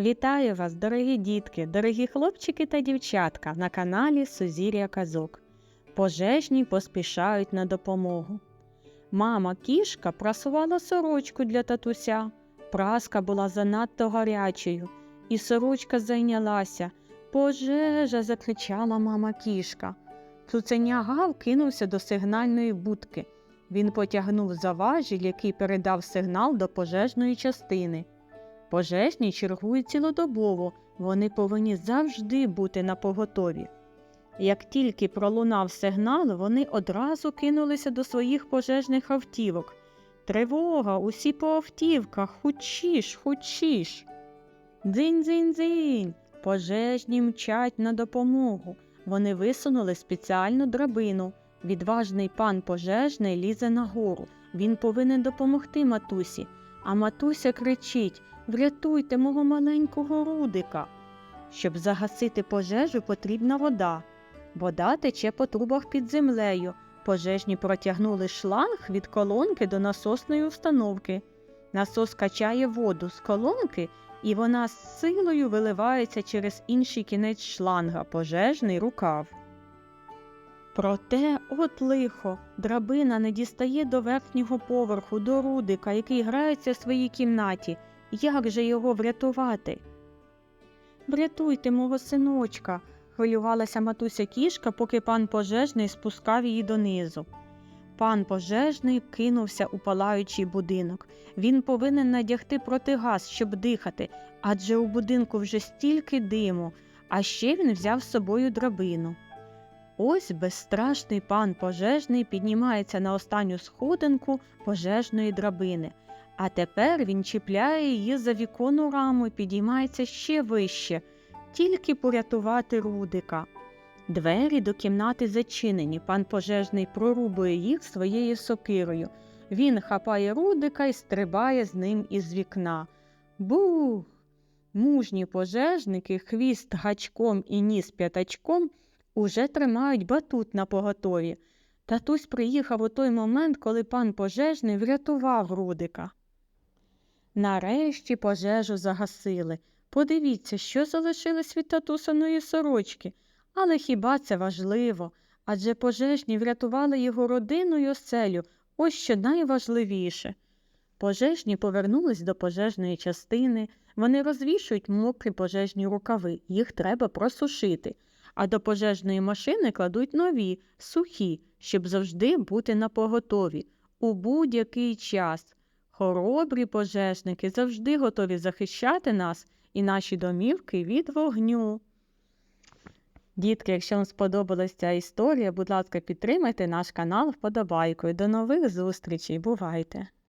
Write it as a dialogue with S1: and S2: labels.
S1: Вітаю вас, дорогі дітки, дорогі хлопчики та дівчатка на каналі Сузір'я Казок. Пожежні поспішають на допомогу. Мама кішка прасувала сорочку для татуся. Праска була занадто гарячою, і сорочка зайнялася. Пожежа. закричала мама кішка. Цуценя Гав кинувся до сигнальної будки. Він потягнув за важіль, який передав сигнал до пожежної частини. Пожежні чергують цілодобово, вони повинні завжди бути на поготові. Як тільки пролунав сигнал, вони одразу кинулися до своїх пожежних автівок. Тривога, усі по автівках, хучіш, хучіш. Дзинь-дзинь-дзинь. Пожежні мчать на допомогу. Вони висунули спеціальну драбину. Відважний пан пожежний лізе нагору. Він повинен допомогти матусі. А матуся кричить Врятуйте мого маленького рудика. Щоб загасити пожежу, потрібна вода. Вода тече по трубах під землею. Пожежні протягнули шланг від колонки до насосної установки. Насос качає воду з колонки, і вона з силою виливається через інший кінець шланга пожежний рукав. Проте, от лихо, драбина не дістає до верхнього поверху, до рудика, який грається в своїй кімнаті. Як же його врятувати? Врятуйте мого синочка, хвилювалася матуся кішка, поки пан пожежний спускав її донизу. Пан пожежний кинувся у палаючий будинок. Він повинен надягти протигаз, щоб дихати, адже у будинку вже стільки диму, а ще він взяв з собою драбину. Ось безстрашний пан пожежний піднімається на останню сходинку пожежної драбини, а тепер він чіпляє її за віконну раму і підіймається ще вище, тільки порятувати Рудика. Двері до кімнати зачинені, пан пожежний прорубує їх своєю сокирою. Він хапає Рудика і стрибає з ним із вікна. Бух! Мужні пожежники, хвіст гачком і ніс п'ятачком уже тримають батут на поготові. Татусь приїхав у той момент, коли пан пожежний врятував Рудика. Нарешті пожежу загасили. Подивіться, що залишилось від татусаної сорочки. Але хіба це важливо? Адже пожежні врятували його родину й оселю, ось що найважливіше. Пожежні повернулись до пожежної частини, вони розвішують мокрі пожежні рукави, їх треба просушити, а до пожежної машини кладуть нові, сухі, щоб завжди бути на поготові у будь-який час. Хоробрі пожежники завжди готові захищати нас і наші домівки від вогню. Дітки, якщо вам сподобалася ця історія, будь ласка, підтримайте наш канал вподобайкою. До нових зустрічей. Бувайте!